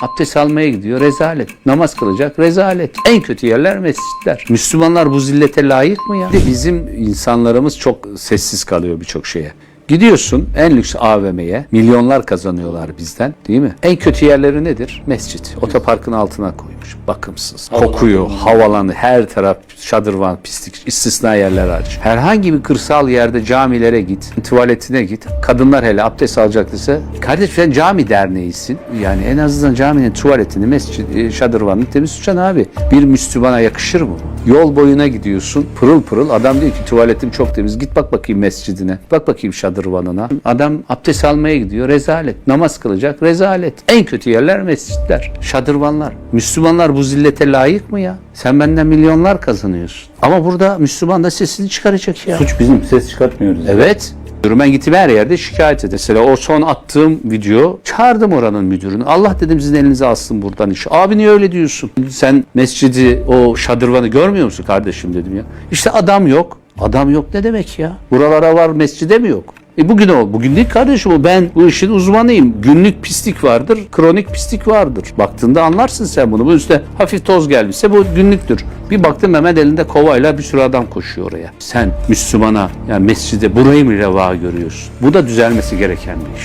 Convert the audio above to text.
Abdest almaya gidiyor rezalet. Namaz kılacak rezalet. En kötü yerler mescitler. Müslümanlar bu zillete layık mı ya? Bir bizim insanlarımız çok sessiz kalıyor birçok şeye. Gidiyorsun en lüks AVM'ye milyonlar kazanıyorlar bizden değil mi? En kötü yerleri nedir? Mescit. Otoparkın altına koymuş. Bakımsız. Kokuyor, havalanı, her taraf şadırvan, pislik, istisna yerler hariç. Herhangi bir kırsal yerde camilere git, tuvaletine git. Kadınlar hele abdest alacaktıysa, kardeş sen cami derneğisin. Yani en azından caminin tuvaletini, mescid, e, şadırvanını temiz tutacaksın abi. Bir Müslümana yakışır mı? Yol boyuna gidiyorsun, pırıl pırıl. Adam diyor ki tuvaletim çok temiz. Git bak bakayım mescidine. Bak bakayım şadırvanına. Adam abdest almaya gidiyor. Rezalet. Namaz kılacak. Rezalet. En kötü yerler mescitler. Şadırvanlar. Müslümanlar bu zillete layık mı ya? Sen benden milyonlar kazanıyorsun. Ama burada Müslüman da sesini çıkaracak ya. Suç bizim ses çıkartmıyoruz. Evet. Ben gittim her yerde şikayet ettim. Mesela o son attığım video çağırdım oranın müdürünü. Allah dedim sizin elinize alsın buradan iş. Abi niye öyle diyorsun? Sen mescidi o şadırvanı görmüyor musun kardeşim dedim ya. İşte adam yok. Adam yok ne demek ya? Buralara var mescide mi yok? E bugün o. Bugün değil kardeşim o. Ben bu işin uzmanıyım. Günlük pislik vardır, kronik pislik vardır. Baktığında anlarsın sen bunu. Bu üstte hafif toz gelmişse bu günlüktür. Bir baktım hemen elinde kovayla bir sürü adam koşuyor oraya. Sen Müslümana yani mescide burayı mı reva görüyorsun? Bu da düzelmesi gereken bir iş.